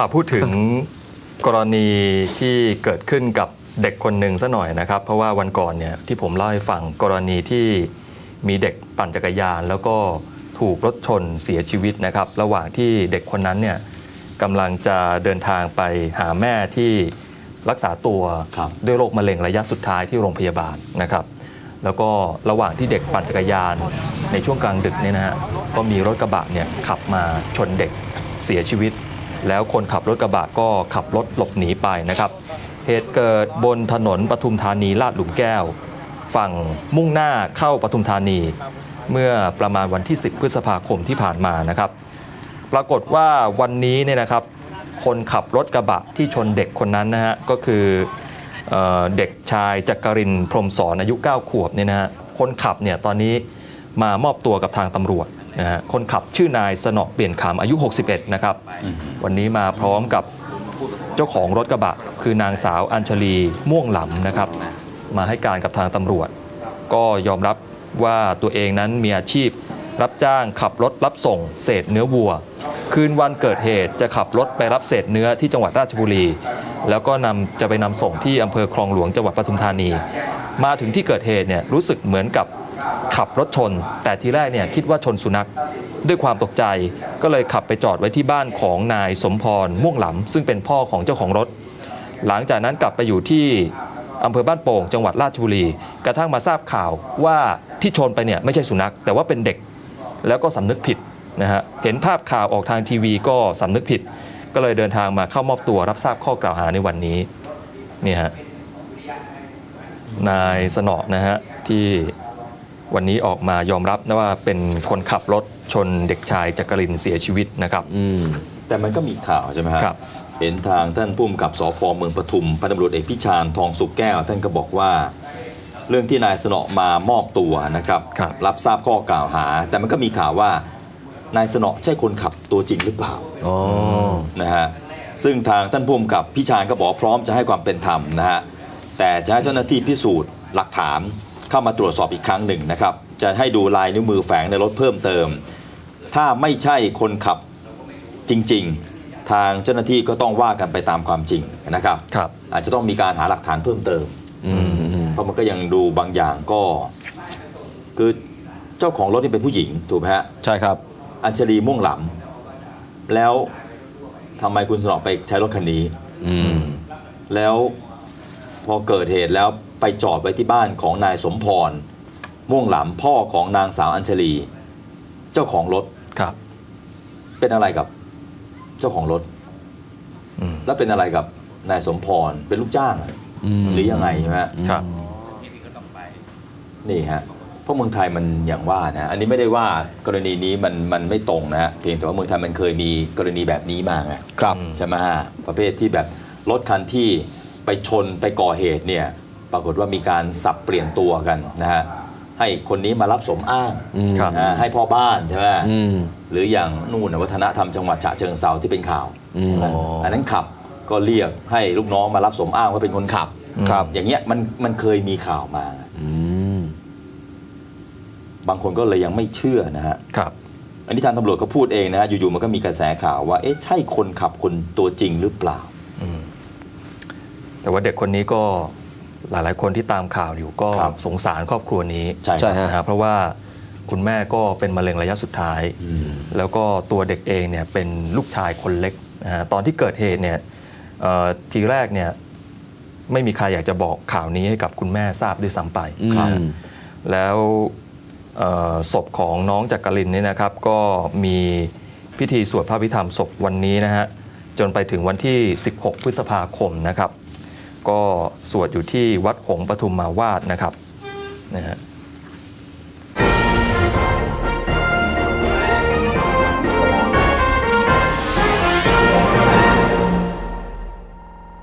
อ่าพูดถึงกรณีที่เกิดขึ้นกับเด็กคนหนึ่งซะหน่อยนะครับ เพราะว่าวันก่อนเนี่ยที่ผมเล่าให้ฟังกรณีที่มีเด็กปั่นจักรยาน แล้วก็ถูกรถชนเสียชีวิตนะครับ ระหว่างที่เด็กคนนั้นเนี่ยกำลังจะเดินทางไปหาแม่ที่รักษาตัวด้วยโรคมะเร็งระยะสุดท้ายที่โรงพยาบาลนะครับ แล้วก็ระหว่างที่เด็กปั่นจักรยานในช่วงกลางดึกเนี่ยนะฮะก็มีรถกระบะเนี่ยขับมาชนเด็กเสียชีวิต แล้วคนขับรถกระบะก็ขับรถหลบหนีไปนะครับ เหตุเกิดบนถนนปทุมธานีลาดหลุมแก้ว ฝั่งมุ่งหน้าเข้าปทุมธานี เมื่อประมาณวันที่ 10 พฤษภาคมที่ผ่านมานะครับ ปรากฏว่าวันนี้เนี่ยนะครับ คนขับรถกระบะที่ชนเด็กคนนั้นนะฮะก็คือเออเด็กชายจักรินทร์พรมสอนอายุ 9 ขวบเนี่ยนะฮะคนขับเนี่ยตอนนี้มามอบตัวกับทางตำรวจ นะฮะคนขับชื่อนายสนอเปลี่ยนขำอายุ 61 นะครับ วันนี้มาพร้อมกับเจ้าของรถกระบะ คือนางสาวอัญชลีม่วงหลำนะครับ มาให้การกับทางตำรวจ ก็ยอมรับว่าตัวเองนั้นมีอาชีพรับจ้างขับรถรับส่งเศษเนื้อวัว คืนวันเกิดเหตุจะขับรถไปรับเศษเนื้อที่จังหวัดราชบุรี แล้วก็นำจะไปนำส่งที่อำเภอคลองหลวงจังหวัดปทุมธานี มาถึงที่เกิดเหตุเนี่ยรู้สึกเหมือนกับ ขับรถชน แต่ทีแรกเนี่ยคิดว่าชนสุนัขด้วยความตกใจก็เลยขับไปจอดไว้ที่บ้านของนายสมพรม่วงหลำซึ่งเป็นพ่อของเจ้าของรถ หลังจากนั้นกลับไปอยู่ที่อำเภอบ้านโป่งจังหวัดราชบุรี กระทั่งมาทราบข่าวว่าที่ชนไปเนี่ยไม่ใช่สุนัข แต่ว่าเป็นเด็กแล้วก็สำนึกผิดนะฮะเห็นภาพข่าวออกทางทีวีก็สำนึกผิด ก็เลยเดินทางมาเข้ามอบตัวรับทราบข้อกล่าวหาในวันนี้เนี่ยฮะนายสนอนะฮะที่ วันนี้ออกมายอมรับนะว่าเป็นคนขับรถชนเด็กชายจักรินทร์เสียชีวิตนะครับ อืมแต่มันก็มีข่าวใช่ไหมฮะครับ เห็นทางท่านผู้กำกับสพเมืองปทุมพันตำรวจเอกพิชานทองสุกแก้ว ท่านก็บอกว่า เรื่องที่นายสนอมามอบตัวนะครับครับรับทราบข้อกล่าวหา แต่มันก็มีข่าวว่านายสนอใช่คนขับตัวจริงหรือเปล่าอ๋อนะฮะซึ่งทางท่านผู้กำกับพิชานก็บอกพร้อมจะให้ความเป็นธรรมนะฮะแต่จะให้เจ้าหน้าที่พิสูจน์หลักฐาน เข้ามาตรวจสอบอีกครั้งหนึ่งนะครับ จะให้ดูลายนิ้วมือแฝงในรถเพิ่มเติม ถ้าไม่ใช่คนขับจริง ๆ ทางเจ้าหน้าที่ก็ต้องว่ากันไปตามความจริงนะครับ ครับ อาจจะต้องมีการหาหลักฐานเพิ่มเติมเพราะมันก็ยังดูบางอย่างก็ คือเจ้าของรถนี่เป็นผู้หญิงถูกไหมฮะ ใช่ครับ อัญชลีม่วงหลำแล้วทำไมคุณสนอไปใช้รถคันนี้ อืม แล้วพอเกิดเหตุแล้ว ไปจอดไว้ที่บ้านของนายสมพร ม่วงหลำพ่อของนางสาวอัญชลี เจ้าของรถครับ เป็นอะไรกับ เจ้าของรถอืมแล้วเป็นอะไรกับนายสมพรเป็นลูกจ้างเหรออืมหรือยังไงใช่ไหมครับนี่ฮะเพราะเมืองไทยมันอย่างว่านะอันนี้ไม่ได้ว่ากรณีนี้มันมันไม่ตรงนะฮะเพียงแต่ว่าเมืองไทยมันเคยมีกรณีแบบนี้มาไงครับใช่ไหมฮะประเภทที่แบบรถคันที่ไปชนไปก่อเหตุเนี่ย ปรากฏว่ามีการสับเปลี่ยนตัวกันนะฮะให้คนนี้มารับสมอ้างอืมครับนะฮะให้พ่อบ้านใช่ไหมอืม หรืออย่างนู่นนะวัฒนธรรมจังหวัดฉะเชิงเซาที่เป็นข่าวอืมอ๋ออัอันนั้นขับก็เรียกให้ลูกน้องมารับสมอ้างว่าเป็นคนขับ ครับ อย่างเงี้ยมันมันเคยมีข่าวมา อืม บางคนก็เลยยังไม่เชื่อนะฮะ ครับ อันนี้ทางตำรวจก็พูดเองนะฮะ อยู่ๆมันก็มีกระแสข่าวว่า เอ๊ะ ใช่คนขับคนตัวจริงหรือเปล่า แต่ว่าเด็กคนนี้ก็ หลาย ๆ คนที่ตามข่าวอยู่ก็ครับสงสารครอบครัวนี้ใช่ใช่ฮะ นะฮะเพราะว่าคุณแม่ก็เป็นมะเร็งระยะสุดท้ายอืมแล้วก็ตัวเด็กเองเนี่ยเป็นลูกชายคนเล็กนะฮะตอนที่เกิดเหตุเนี่ยเอ่อทีแรกเนี่ยไม่มีใครอยากจะบอกข่าวนี้ให้กับคุณแม่ทราบด้วยซ้ำไปอืมนะฮะแล้วเอ่อศพของน้องจักรินเนี่ยนะครับ ก็มีพิธีสวดพระพิธรรมศพวันนี้นะฮะจนไปถึงวันที่ 16 พฤษภาคมนะครับ ก็สวดอยู่ที่วัดหงปทุมมาวาดนะครับนะฮะ